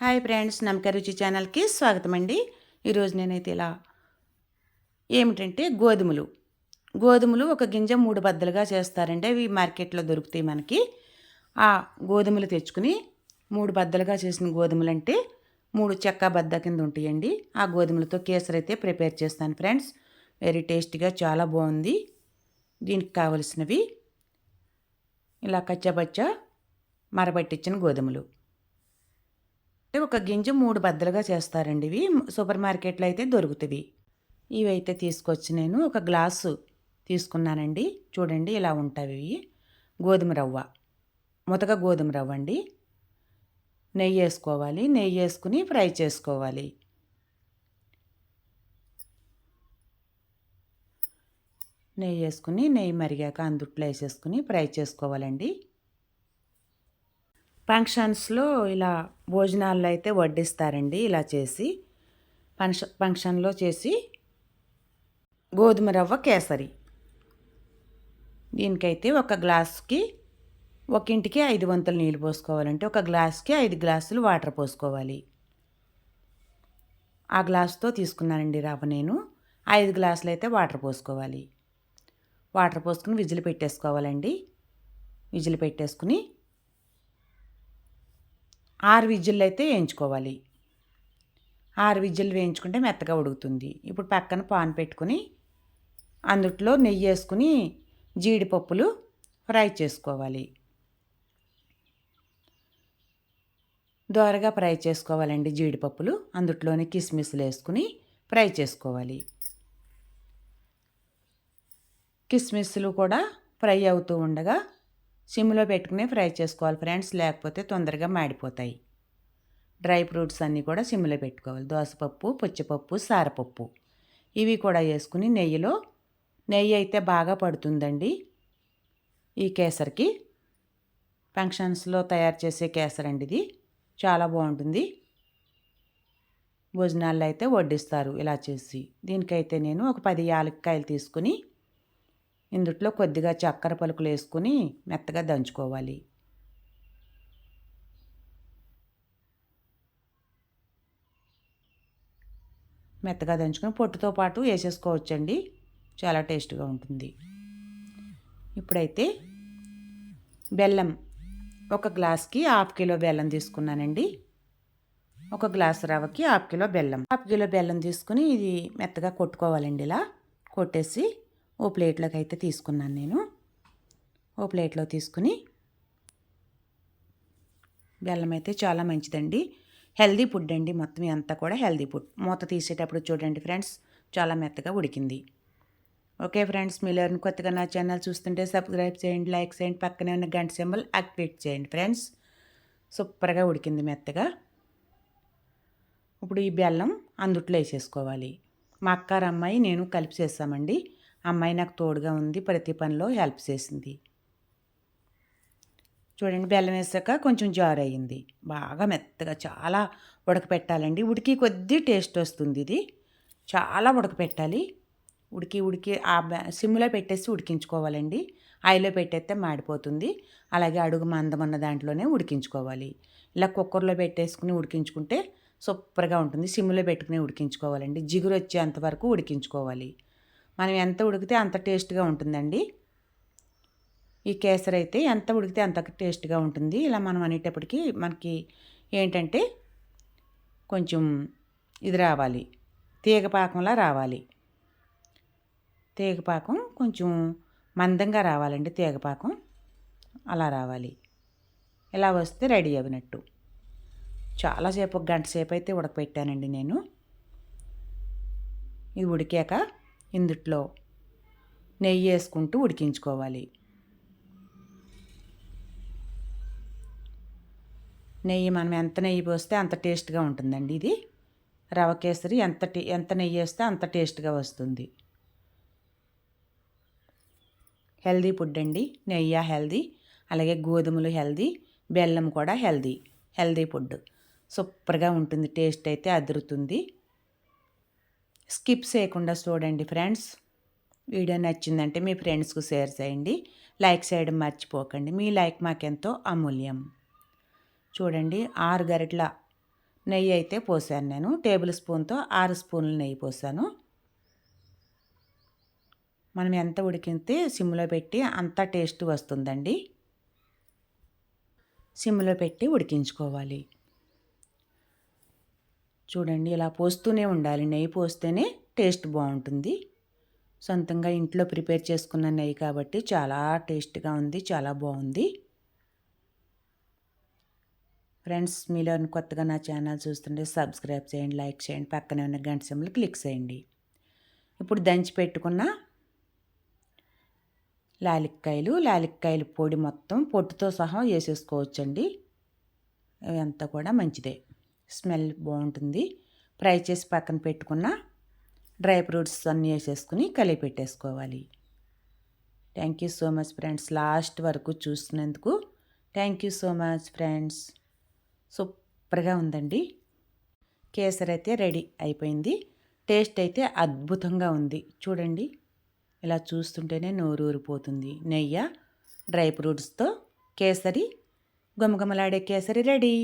Hi friends నమ్మక రుచి ఛానల్కి స్వాగతం అండి ఈరోజు నేనైతే ఇలా ఏమిటంటే గోధుమలు. గోధుమలు ఒక గింజ మూడు బద్దలుగా చేస్తారండి. అవి మార్కెట్లో దొరుకుతాయి మనకి. ఆ గోధుమలు తెచ్చుకుని మూడు బద్దలుగా చేసిన గోధుమలు అంటే మూడు చెక్క బద్ద కింద ఉంటాయండి. ఆ గోధుమలతో కేసరి అయితే ప్రిపేర్ చేస్తాను ఫ్రెండ్స్. వెరీ టేస్టీగా చాలా బాగుంది. దీనికి కావలసినవి ఇలా కచ్చబచ్చ మరబట్టించిన గోధుమలు. అంటే ఒక గింజ మూడు బద్దలుగా చేస్తారండి ఇవి. సూపర్ మార్కెట్లో అయితే దొరుకుతాయి ఇవి అయితే తీసుకొచ్చి నేను ఒక గ్లాసు తీసుకున్నానండి. చూడండి ఇలా ఉంటాయి ఇవి. గోధుమ రవ్వ. ముతక గోధుమ రవ్వ అండి. నెయ్యి వేసుకోవాలి. నెయ్యి వేసుకుని ఫ్రై చేసుకోవాలి. నెయ్యి వేసుకుని నెయ్యి మరిగాక అందుట్లో వేసేసుకుని ఫ్రై చేసుకోవాలండి. ఫంక్షన్స్లో ఇలా భోజనాల్లో అయితే వడ్డిస్తారండి ఇలా చేసి. ఫంక్ష ఫంక్షన్లో చేసి గోధుమ రవ్వ కేసరి. దీనికైతే ఒక గ్లాస్కి ఒక ఇంటికి ఐదు వంతులు నీళ్ళు పోసుకోవాలంటే ఒక గ్లాస్కి ఐదు గ్లాసులు వాటర్ పోసుకోవాలి. ఆ గ్లాస్తో తీసుకున్నానండి రవ్వ నేను. ఐదు గ్లాసులు అయితే వాటర్ పోసుకోవాలి. వాటర్ పోసుకుని విజిల్ పెట్టేసుకోవాలండి. విజిల్ పెట్టేసుకుని ఆరు విజిల్లు అయితే వేయించుకోవాలి. ఆరు విజిల్లు వేయించుకుంటే మెత్తగా ఉడుకుతుంది. ఇప్పుడు పక్కన పాన్ పెట్టుకుని అందుట్లో నెయ్యి వేసుకుని జీడిపప్పులు ఫ్రై చేసుకోవాలి. దోరగా ఫ్రై చేసుకోవాలండి జీడిపప్పులు. అందుట్లోనే కిస్మిస్లు వేసుకుని ఫ్రై చేసుకోవాలి. కిస్మిస్లు కూడా ఫ్రై అవుతూ ఉండగా సిమ్లో పెట్టుకుని ఫ్రై చేసుకోవాలి ఫ్రెండ్స్ లేకపోతే తొందరగా మాడిపోతాయి. డ్రై ఫ్రూట్స్ అన్నీ కూడా సిమ్లో పెట్టుకోవాలి. దోసపప్పు పుచ్చపప్పు సారపప్పు. ఇవి కూడా వేసుకుని నెయ్యిలో నెయ్యి అయితే బాగా పడుతుందండి. ఈ కేసరికి ఫంక్షన్స్లో తయారు చేసే కేసర్ అండి ఇది. చాలా బాగుంటుంది. భోజనాల్లో అయితే వడ్డిస్తారు ఇలా చేసి. దీనికైతే నేను ఒక పది యాలక్కాయలు తీసుకుని ఇందుట్లో కొద్దిగా చక్కెర పలుకులు వేసుకుని మెత్తగా దంచుకోవాలి. మెత్తగా దంచుకొని పొట్టుతో పాటు వేసేసుకోవచ్చండి. చాలా టేస్ట్గా ఉంటుంది. ఇప్పుడైతే బెల్లం ఒక గ్లాస్కి హాఫ్ కిలో బెల్లం తీసుకున్నానండి. ఒక గ్లాస్ రవ్వకి హాఫ్ కిలో బెల్లం. హాఫ్ కిలో బెల్లం తీసుకుని ఇది మెత్తగా కొట్టుకోవాలండి ఇలా. కొట్టేసి ఓ ప్లేట్లోకి అయితే తీసుకున్నాను నేను. ఓ ప్లేట్లో తీసుకుని బెల్లం అయితే చాలా మంచిదండి. హెల్దీ ఫుడ్ అండి మొత్తం అంతా కూడా హెల్దీ ఫుడ్. మూత తీసేటప్పుడు చూడండి ఫ్రెండ్స్ చాలా మెత్తగా ఉడికింది. ఓకే ఫ్రెండ్స్ మీరు కొత్తగా నా ఛానల్ చూస్తుంటే సబ్స్క్రైబ్ చేయండి లైక్ చేయండి పక్కనే ఉన్న గంట సింబల్ యాక్టివేట్ చేయండి ఫ్రెండ్స్. సూపర్గా ఉడికింది మెత్తగా. ఇప్పుడు ఈ బెల్లం అందుట్లో వేసేసుకోవాలి. మా అక్కారు అమ్మాయి నేను కలిపి చేస్తామండి. అమ్మాయి నాకు తోడుగా ఉంది ప్రతి పనిలో హెల్ప్ చేసింది. చూడండి బెల్లం వేసాక కొంచెం జారు అయ్యింది. బాగా మెత్తగా చాలా ఉడకపెట్టాలండి. ఉడికి కొద్దీ టేస్ట్ వస్తుంది ఇది. చాలా ఉడకపెట్టాలి. ఉడికి ఉడికి ఆ సిమ్లో పెట్టేసి ఉడికించుకోవాలండి. ఐలో పెట్టేస్తే మాడిపోతుంది. అలాగే అడుగు మందమన్న దాంట్లోనే ఉడికించుకోవాలి. ఇలా కుక్కర్లో పెట్టేసుకుని ఉడికించుకుంటే సూపర్గా ఉంటుంది. సిమ్లో పెట్టుకుని ఉడికించుకోవాలండి. జిగురు వచ్చేంత వరకు ఉడికించుకోవాలి. మనం ఎంత ఉడికితే అంత టేస్ట్గా ఉంటుందండి. ఈ కేసరి అయితే ఎంత ఉడికితే అంత టేస్ట్గా ఉంటుంది. ఇలా మనం అనేటప్పటికీ మనకి ఏంటంటే కొంచెం ఇది రావాలి. తీగపాకంలా రావాలి. తీగపాకం కొంచెం మందంగా రావాలండి తీగపాకం అలా రావాలి. ఇలా వస్తే రెడీ అవినట్టు చాలాసేపు ఒక గంట సేపు అయితే ఉడకపెట్టానండి నేను. ఇది ఉడికాక ఇందుట్లో నెయ్యి వేసుకుంటూ ఉడికించుకోవాలి. నెయ్యి మనం ఎంత నెయ్యి పోస్తే అంత టేస్ట్గా ఉంటుందండి ఇది. రవ కేసరి ఎంత ఎంత నెయ్యి వేస్తే అంత టేస్ట్గా వస్తుంది. హెల్దీ ఫుడ్ అండి. నెయ్యి హెల్దీ అలాగే గోధుమలు హెల్దీ బెల్లం కూడా హెల్దీ హెల్దీ ఫుడ్. సూపర్గా ఉంటుంది టేస్ట్ అయితే అదురుతుంది. స్కిప్ చేయకుండా చూడండి ఫ్రెండ్స్. వీడియో నచ్చిందంటే మీ ఫ్రెండ్స్కు షేర్ చేయండి. లైక్ చేయడం మర్చిపోకండి. మీ లైక్ మాకెంతో అమూల్యం. చూడండి ఆరు గరిటల నెయ్యి అయితే పోసాను నేను. టేబుల్ స్పూన్తో ఆరు స్పూన్లు నెయ్యి పోసాను. మనం ఎంత ఉడికితే సిమ్లో పెట్టి అంత టేస్ట్ వస్తుందండి. సిమ్లో పెట్టి ఉడికించుకోవాలి. చూడండి ఇలా పోస్తూనే ఉండాలి. నెయ్యి పోస్తేనే టేస్ట్ బాగుంటుంది. సొంతంగా ఇంట్లో ప్రిపేర్ చేసుకున్న నెయ్యి కాబట్టి చాలా టేస్ట్గా ఉంది చాలా బాగుంది. ఫ్రెండ్స్ మీలో కొత్తగా నా ఛానల్ చూస్తుంటే సబ్స్క్రైబ్ చేయండి లైక్ చేయండి పక్కనే ఉన్న గంట సెంబులు క్లిక్ చేయండి. ఇప్పుడు దంచి పెట్టుకున్న లాలిక్కాయలు లాలిక్కాయలు పొడి మొత్తం పొట్టుతో సహా వేసేసుకోవచ్చండి. అంతా కూడా మంచిదే. స్మెల్ బాగుంటుంది. ఫ్రై చేసి పక్కన పెట్టుకున్న డ్రై ఫ్రూట్స్ అన్నీ వేసేసుకుని కలిపి పెట్టేసుకోవాలి. Thank you so much friends last వరకు చూస్తున్నందుకు thank you so much friends సూపర్గా ఉందండి. కేసరి అయితే రెడీ అయిపోయింది. టేస్ట్ అయితే అద్భుతంగా ఉంది. చూడండి. ఇలా చూస్తుంటేనే నోరు ఊరిపోతుంది. నెయ్యి డ్రై ఫ్రూట్స్తో కేసరి గుమగుమలాడే కేసరి రెడీ.